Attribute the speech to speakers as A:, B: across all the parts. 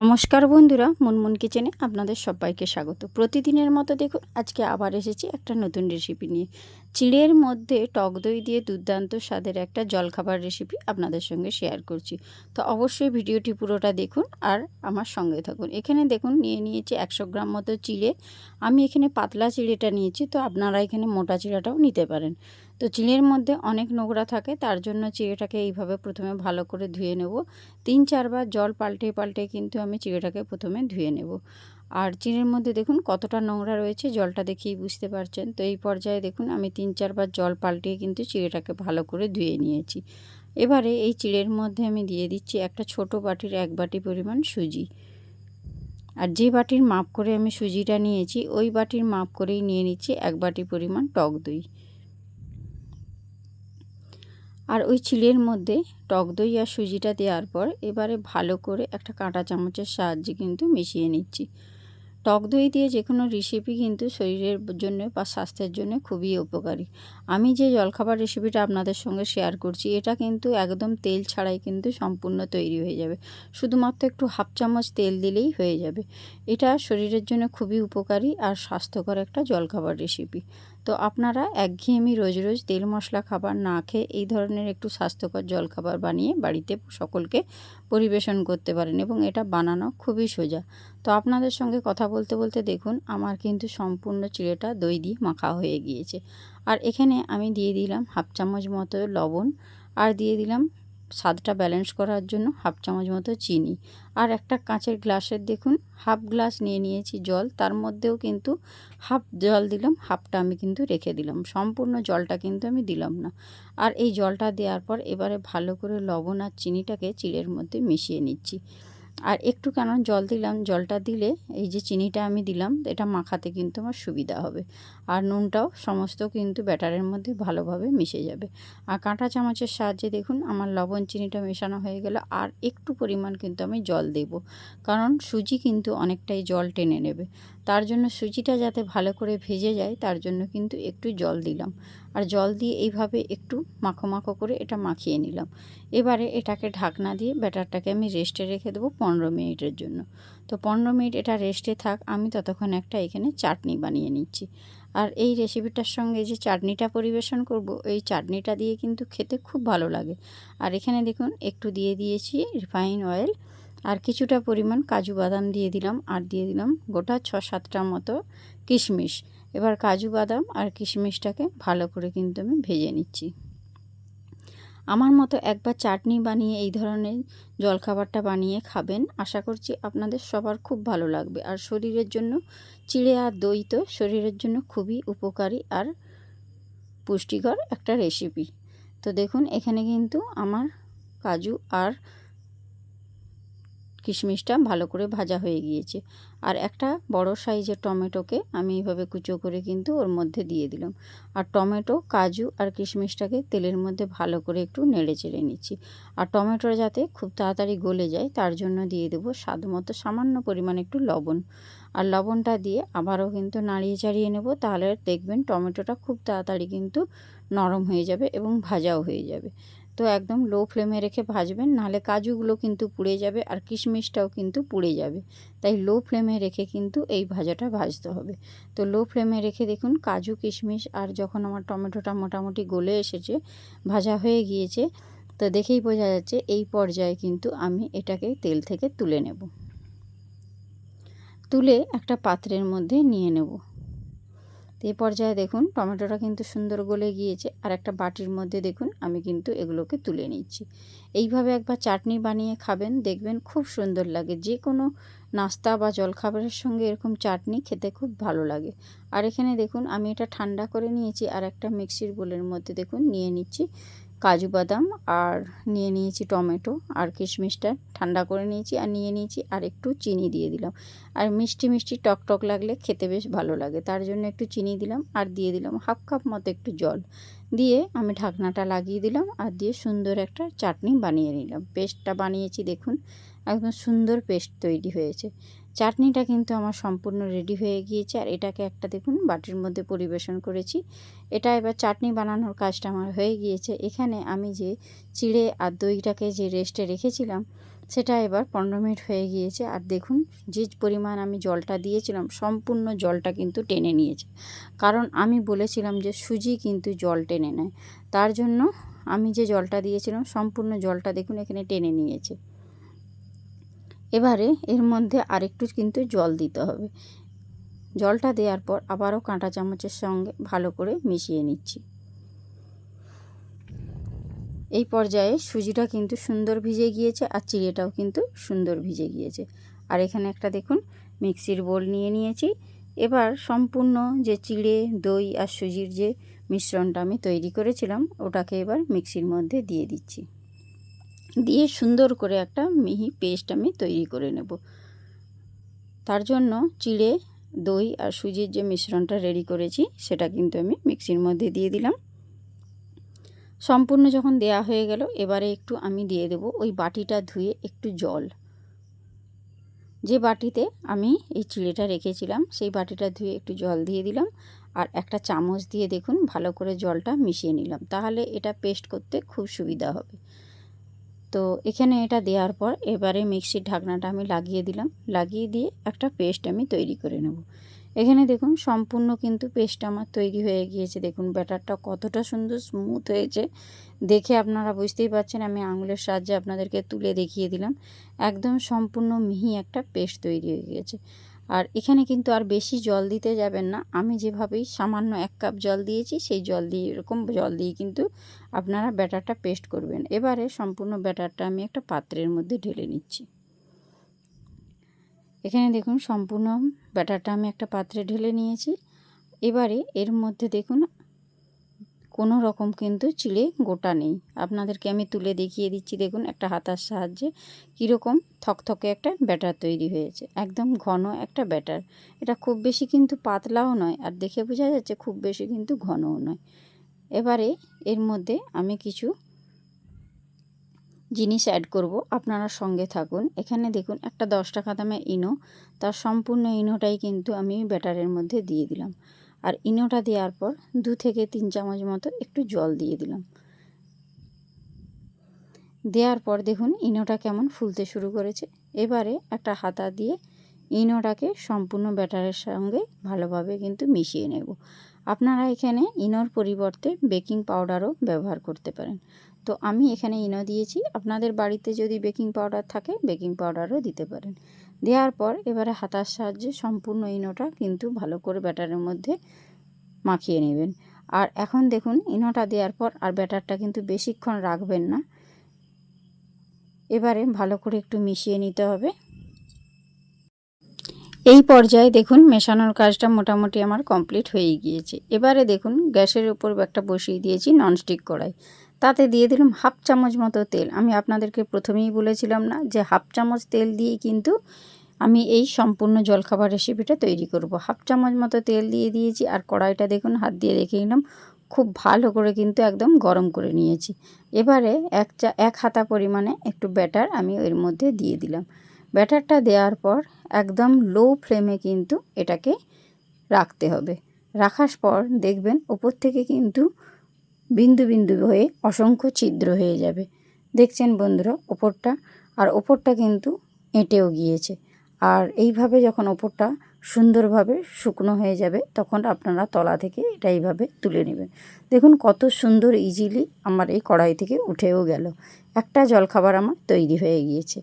A: নমস্কার বন্ধুরা, মুনমুন কিচেনে আপনাদের সবাইকে স্বাগত। প্রতিদিনের মতো দেখুন, আজকে আবার এসেছি একটা নতুন রেসিপি নিয়ে। চিড়ের মধ্যে টক দই দিয়ে দুর্দান্ত স্বাদের একটা জলখাবার রেসিপি আপনাদের সঙ্গে শেয়ার করছি। তো অবশ্যই ভিডিওটি পুরোটা দেখুন আর আমার সঙ্গে থাকুন। এখানে দেখুন, নিয়ে নিয়েছি একশো গ্রাম মতো চিড়ে। আমি এখানে পাতলা চিড়েটা নিয়েছি, তো আপনারা এখানে মোটা চিড়াটাও নিতে পারেন। তো চিড়ের মধ্যে অনেক নোংরা থাকে, তার জন্য চিড়েটাকে এইভাবে প্রথমে ভালো করে ধুয়ে নেব। তিন চারবার জল পাল্টে পাল্টে কিন্তু আমি চিড়েটাকে প্রথমে ধুয়ে নেব। আর চিড়ের মধ্যে দেখুন কতটা নোংরা রয়েছে, জলটা দেখেই বুঝতে পারছেন। তো এই পর্যায়ে দেখুন আমি তিন চারবার জল পাল্টিয়ে কিন্তু চিড়েটাকে ভালো করে ধুয়ে নিয়েছি। এবারে এই চিড়ের মধ্যে আমি দিয়ে দিচ্ছি একটা ছোট বাটির এক বাটি পরিমাণ সুজি। আর যে বাটির মাপ করে আমি সুজিটা নিয়েছি, ওই বাটির মাপ করেই নিয়ে নিচ্ছি এক বাটি পরিমাণ টক দই। আর ওই চিলের মধ্যে টক দই আর সুজিটা দেওয়ার পর এবারে ভালো করে একটা কাঁটা চামচের সাহায্যে কিন্তু মিশিয়ে নিচ্ছি। টক দই দিয়ে যে কোনো রেসিপি কিন্তু শরীরের জন্য বা স্বাস্থ্যের জন্য খুবই উপকারী। আমি যে জলখাবার রেসিপিটা আপনাদের সঙ্গে শেয়ার করছি, এটা কিন্তু একদম তেল ছাড়াই কিন্তু সম্পূর্ণ তৈরি হয়ে যাবে। শুধুমাত্র একটু হাফ চামচ তেল দিলেই হয়ে যাবে। এটা শরীরের জন্য খুবই উপকারী আর স্বাস্থ্যকর একটা জলখাবার রেসিপি তো আপনারা একঘেয়েমি রোজ রোজ তেল মশলা খাবার না খেয়ে এই ধরনের একটু স্বাস্থ্যকর জলখাবার বানিয়ে বাড়িতে সকলকে পরিবেশন করতে পারেন এবং এটা বানানো খুবই সোজা। তো আপনাদের সঙ্গে কথা বলতে বলতে দেখুন, আমার কিন্তু সম্পূর্ণ চিড়েটা দই দিয়ে মাখা হয়ে গিয়েছে। আর এখানে আমি দিয়ে দিলাম হাফ চামচ মতো লবণ, আর দিয়ে দিলাম স্বাদটা ব্যালেন্স করার জন্য হাফ চামচ মতো চিনি। আর একটা কাঁচের গ্লাসের দেখুন হাফ গ্লাস নিয়ে নিয়েছি জল, তার মধ্যেও কিন্তু হাফ জল দিলাম হাফটা আমি কিন্তু রেখে দিলাম। সম্পূর্ণ জলটা কিন্তু আমি দিলাম না। আর এই জলটা দেওয়ার পর এবারে ভালো করে লবণ আর চিনিটাকে চিড়ের মধ্যে মিশিয়ে নিচ্ছি। আর একটু কেন জল দিলাম, জলটা দিলে এই যে চিনিটা আমি দিলাম, এটা মাখাতে কিন্তু আমার সুবিধা হবে। আর নুনটাও সমস্ত কিন্তু ব্যাটারের মধ্যে ভালোভাবে মিশে যাবে। আর কাঁটা চামচের সাহায্যে দেখুন আমার লবণ চিনিটা মেশানো হয়ে গেল, আর একটু পরিমাণ কিন্তু আমি জল দেব। কারণ সুজি কিন্তু অনেকটাই জল টেনে নেবে। তার জন্য সুজিটা যাতে ভালো করে ভেজে যায়, তার জন্য কিন্তু একটু জল দিলাম। আর জল দিয়ে এইভাবে একটু মাখো মাখো করে এটা মাখিয়ে নিলাম। এবারে এটাকে ঢাকনা দিয়ে ব্যাটারটাকে আমি রেস্টে রেখে দেবো পনেরো মিনিটের জন্য। তো পনেরো মিনিট এটা রেস্টে থাক, আমি ততক্ষণ একটা এখানে চাটনি বানিয়ে নিচ্ছি। আর এই রেসিপিটার সঙ্গে যে চাটনিটা পরিবেশন করব, এই চাটনিটা দিয়ে কিন্তু খেতে খুব ভালো লাগে। আর এখানে দেখুন, একটু দিয়ে দিয়েছি রিফাইন অয়েল আর কিছুটা পরিমাণ কাজু বাদাম দিয়ে দিলাম আর দিয়ে দিলাম গোটা ছ সাতটা মতো কিশমিশ। এবার কাজু বাদাম আর কিশমিশটাকে ভালো করে কিন্তু আমি ভেজে নিচ্ছি। আমার মতো একবার চাটনি বানিয়ে এই ধরনের জলখাবারটা বানিয়ে খাবেন, আশা করছি আপনাদের সবার খুব ভালো লাগবে। আর শরীরের জন্য চিড়ে আর দই তো শরীরের জন্য খুবই উপকারী আর পুষ্টিকর একটা রেসিপি তো দেখুন, এখানে কিন্তু আমার কাজু আর কিশমিশটা ভালো করে ভাজা হয়ে গিয়েছে। আর একটা বড় সাইজের টমেটোকে আমি এইভাবে কুচো করে কিন্তু ওর মধ্যে দিয়ে দিলাম। আর টমেটো, কাজু আর কিশমিশটাকে তেলের মধ্যে ভালো করে একটু নেড়ে চেড়ে নিচ্ছি। আর টমেটো যাতে খুব তাড়াতাড়ি গলে যায় তার জন্য দিয়ে দেবো স্বাদ মতো সামান্য পরিমাণ একটু লবণ। আর লবণটা দিয়ে আবারও কিন্তু নাড়িয়ে চাড়িয়ে নেব তাহলে দেখবেন টমেটোটা খুব তাড়াতাড়ি কিন্তু নরম হয়ে যাবে এবং ভাজাও হয়ে যাবে। তো একদম লো ফ্লেমে রেখে ভাজবেন, নাহলে কাজুগুলো কিন্তু পুড়ে যাবে আর কিশমিশটাও কিন্তু পুড়ে যাবে। তাই লো ফ্লেমে রেখে কিন্তু এই ভাজাটা ভাজতে হবে। তো লো ফ্লেমে রেখে দেখুন কাজু, কিশমিশ আর যখন আমার টমেটোটা মোটামুটি গলে এসেছে, ভাজা হয়ে গিয়েছে, তো দেখেই বোঝা যাচ্ছে এই পর্যায়ে কিন্তু আমি এটাকে তেল থেকে তুলে নেব। তুলে একটা পাত্রের মধ্যে নিয়ে নেব। তো এই পর্যায়ে দেখুন, টমেটোটা কিন্তু সুন্দর গলে গিয়েছে। আর একটা বাটির মধ্যে দেখুন, আমি কিন্তু এগুলোকে তুলে নিচ্ছি। এইভাবে একবার চাটনি বানিয়ে খাবেন, দেখবেন খুব সুন্দর লাগে। যে কোনো নাস্তা বা জলখাবারের সঙ্গে এরকম চাটনি খেতে খুব ভালো লাগে। আর এখানে দেখুন, আমি এটা ঠান্ডা করে নিয়েছি। আর একটা মিক্সির বোলের মধ্যে দেখুন, নিয়ে নিচ্ছি। কাজু বাদাম আর নিয়ে নিয়েছি টমেটো আর কিশমিশটা ঠান্ডা করে নিয়েছি আর নিয়ে নিয়েছি আর একটু চিনি দিয়ে দিলাম। আর মিষ্টি মিষ্টি টক টক লাগলে খেতে বেশ ভালো লাগে। তার জন্য একটু চিনি দিলাম আর দিয়ে দিলাম হাফ কাপ মতো একটু জল। দিয়ে আমি ঢাকনাটা লাগিয়ে দিলাম আর দিয়ে সুন্দর একটা চাটনি বানিয়ে নিলাম। পেস্টটা বানিয়েছি দেখুন। একদম সুন্দর পেস্ট তৈরি হয়েছে। চাটনিটা কিন্তু আমার সম্পূর্ণ রেডি হয়ে গিয়েছে। আর এটাকে একটা দেখুন, বাটির মধ্যে পরিবেশন করেছি। এটা এবার চাটনি বানানোর কাজটা আমার হয়ে গিয়েছে। এখানে আমি যে চিড়ে আর দইটাকে যে রেস্টে রেখেছিলাম, সেটা এবার পনেরো মিনিট হয়ে গিয়েছে। আর দেখুন, যে পরিমাণ আমি জলটা দিয়েছিলাম, সম্পূর্ণ জলটা কিন্তু টেনে নিয়েছে। কারণ আমি বলেছিলাম যে সুজি কিন্তু জল টেনে নেয়। তার জন্য আমি যে জলটা দিয়েছিলাম, সম্পূর্ণ জলটা দেখুন এখানে টেনে নিয়েছে। এবারে এর মধ্যে আরেকটু কিন্তু জল দিতে হবে। জলটা দেওয়ার পর আবারও কাঁটা চামচের সঙ্গে ভালো করে মিশিয়ে নিচ্ছি। এই পর্যায়ে সুজিটা কিন্তু সুন্দর ভিজে গিয়েছে আর চিড়েটাও কিন্তু সুন্দর ভিজে গিয়েছে। আর এখানে একটা দেখুন, মিক্সির বোল নিয়ে নিয়েছি। এবার সম্পূর্ণ যে চিড়ে, দই আর সুজির যে মিশ্রণটা আমি তৈরি করেছিলাম, ওটাকে এবার মিক্সির মধ্যে দিয়ে দিচ্ছি। দিয়ে সুন্দর করে একটা মিহি পেস্ট আমি তৈরি করে নেব। তার জন্য চিড়ে, দই আর সুজির যে মিশ্রণটা রেডি করেছি, সেটা কিন্তু আমি মিক্সির মধ্যে দিয়ে দিলাম। সম্পূর্ণ যখন দেয়া হয়ে গেল, এবারে একটু আমি দিয়ে দেব ওই বাটিটা ধুয়ে একটু জল। যে বাটিতে আমি এই চিড়েটা রেখেছিলাম, সেই বাটিটা ধুয়ে একটু জল দিয়ে দিলাম আর একটা চামচ দিয়ে দেখুন, ভালো করে জলটা মিশিয়ে নিলাম। তাহলে এটা পেস্ট করতে খুব সুবিধা হবে। তো এখানে এটা দেওয়ার পর এবারে মিক্সির ঢাকনাটা আমি লাগিয়ে দিলাম। লাগিয়ে দিয়ে একটা পেস্ট আমি তৈরি করে নেব। এখানে দেখুন সম্পূর্ণ কিন্তু পেস্ট আমার তৈরি হয়ে গিয়েছে। দেখুন ব্যাটারটা কতটা সুন্দর স্মুথ হয়েছে। দেখে আপনারা বুঝতেই পারছেন আমি আঙুলের সাহায্যে আপনাদেরকে তুলে দেখিয়ে দিলাম। একদম সম্পূর্ণ মিহি একটা পেস্ট তৈরি হয়ে গিয়েছে। আর এখানে কিন্তু আর বেশি জল দিতে যাবেন না। আমি যেভাবেই সামান্য এক কাপ জল দিয়েছি, সেই জল দিয়ে, এরকম জল দিয়ে কিন্তু আপনারা ব্যাটারটা পেস্ট করবেন। এবারে সম্পূর্ণ ব্যাটারটা আমি একটা পাত্রের মধ্যে ঢেলে নিচ্ছি। এখানে দেখুন, সম্পূর্ণ ব্যাটারটা আমি একটা পাত্রে ঢেলে নিয়েছি। এবারে এর মধ্যে দেখুন কোনো রকম কিন্তু চিড়ে গোটা নেই। আপনাদেরকে আমি তুলে দেখিয়ে দিচ্ছি, দেখুন একটা হাতার সাহায্যে কীরকম থকথকে একটা ব্যাটার তৈরি হয়েছে। একদম ঘন একটা ব্যাটার। এটা খুব বেশি কিন্তু পাতলাও নয় আর দেখে বোঝা যাচ্ছে খুব বেশি কিন্তু ঘনও নয়। এবারে এর মধ্যে আমি কিছু জিনিস অ্যাড করব। আপনারা সঙ্গে থাকুন। এখানে দেখুন একটা দশ টাকা দামে ইনো, তার সম্পূর্ণ ইনোটাই কিন্তু আমি ব্যাটারের মধ্যে দিয়ে দিলাম। আর ইনোটা দেওয়ার পর দু থেকে তিন চামচ মতো একটু জল দিয়ে দিলাম। দেওয়ার পর দেখুন ইনোটা কেমন ফুলতে শুরু করেছে। এবারে একটা হাতা দিয়ে ইনোটাকে সম্পূর্ণ ব্যাটারের সঙ্গে ভালোভাবে কিন্তু মিশিয়ে নেব। আপনারা এখানে ইনোর পরিবর্তে বেকিং পাউডারও ব্যবহার করতে পারেন। তো আমি এখানে ইনো দিয়েছি। আপনাদের বাড়িতে যদি বেকিং পাউডার থাকে, বেকিং পাউডারও দিতে পারেন। দেওয়ার পর এবারে হাতার সাহায্যে সম্পূর্ণ ইনোটা কিন্তু ভালো করে ব্যাটারের মধ্যে মাখিয়ে নেবেন। আর এখন দেখুন, ইনোটা দেওয়ার পর আর ব্যাটারটা কিন্তু বেশিক্ষণ রাখবেন না। এবারে ভালো করে একটু মিশিয়ে নিতে হবে। এই পর্যায়ে দেখুন, মেশানোর কাজটা মোটামুটি আমার কমপ্লিট হয়ে গিয়েছে। এবারে দেখুন, গ্যাসের উপর একটা বসিয়ে দিয়েছি ননস্টিক কড়াই। তাতে দিয়ে দিলাম হাফ চামচ মতো তেল। আমি আপনাদেরকে প্রথমেই বলেছিলাম না যে হাফ চামচ তেল দিয়ে কিন্তু আমি এই সম্পূর্ণ জলখাবার রেসিপিটা তৈরি করব। হাফ চামচ মতো তেল দিয়ে দিয়েছি আর কড়াইটা দেখুন, হাত দিয়ে রেখে নিলাম খুব ভালো করে কিন্তু একদম গরম করে নিয়েছি। এবারে এক চা, এক হাতা পরিমাণে একটু ব্যাটার আমি এর মধ্যে দিয়ে দিলাম। ব্যাটারটা দেওয়ার পর একদম লো ফ্লেমে কিন্তু এটাকে রাখতে হবে। রাখার পর দেখবেন ওপর থেকে কিন্তু বিন্দু বিন্দু হয়ে অসংখ্য ছিদ্র হয়ে যাবে। দেখছেন বন্ধুরা, ওপরটা আর ওপরটা কিন্তু এঁটেও গিয়েছে। আর এইভাবে যখন ওপরটা সুন্দরভাবে শুকনো হয়ে যাবে, তখন আপনারা তলা থেকে এটা এইভাবে তুলে নেবেন। দেখুন কত সুন্দর ইজিলি আমার এই কড়াই থেকে উঠেও গেল। একটা জলখাবার আমার তৈরি হয়ে গিয়েছে।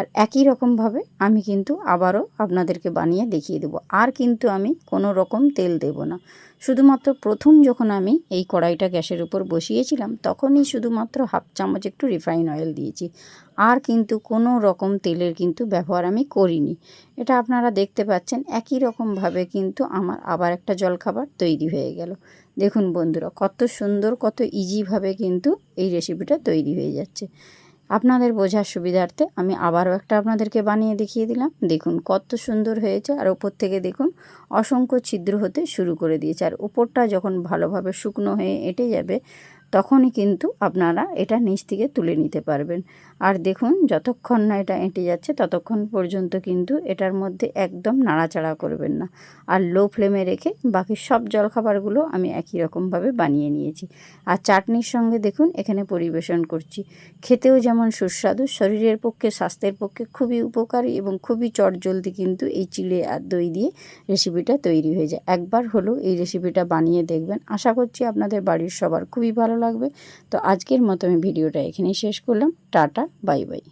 A: আর একই রকমভাবে আমি কিন্তু আবারও আপনাদেরকে বানিয়ে দেখিয়ে দেবো। আর কিন্তু আমি কোনো রকম তেল দেব না। শুধুমাত্র প্রথম যখন আমি এই কড়াইটা গ্যাসের উপর বসিয়েছিলাম, তখনই শুধুমাত্র হাফ চামচ একটু রিফাইন অয়েল দিয়েছি। আর কিন্তু কোনো রকম তেলের কিন্তু ব্যবহার আমি করিনি। এটা আপনারা দেখতে পাচ্ছেন, একই রকমভাবে কিন্তু আমার আবার একটা জলখাবার তৈরি হয়ে গেল। দেখুন বন্ধুরা, কত সুন্দর, কত ইজিভাবে কিন্তু এই রেসিপিটা তৈরি হয়ে যাচ্ছে। আপনাদের বোঝার সুবিধার্থে আমি আবারও একটা আপনাদেরকে বানিয়ে দেখিয়ে দিলাম। দেখুন, কত সুন্দর হয়েছে আর ওপর থেকে দেখুন, অসংখ্য ছিদ্র হতে শুরু করে দিয়েছে। আর ওপরটা যখন ভালোভাবে শুকনো হয়ে এঁটে যাবে তখনই কিন্তু আপনারা এটা নিচ থেকে তুলে নিতে পারবেন। আর দেখুন, যতক্ষণ না এটা এঁটে যাচ্ছে, ততক্ষণ পর্যন্ত কিন্তু এটার মধ্যে একদম নাড়াচাড়া করবেন না। আর লো ফ্লেমে রেখে বাকি সব জলখাবারগুলো আমি একই রকমভাবে বানিয়ে নিয়েছি। আর চাটনির সঙ্গে দেখুন, এখানে পরিবেশন করছি। খেতেও যেমন সুস্বাদু, শরীরের পক্ষে, স্বাস্থ্যের পক্ষে খুবই উপকারী এবং খুবই চটজলদি কিন্তু এই চিড়ে আর দই দিয়ে রেসিপিটা তৈরি হয়ে যায়। একবার হলেও এই রেসিপিটা বানিয়ে দেখবেন। আশা করছি আপনাদের বাড়ির সবার খুবই ভালো লাগবে। তো আজকের মতো আমি ভিডিওটা এখানেই শেষ করলাম। Tata bye bye.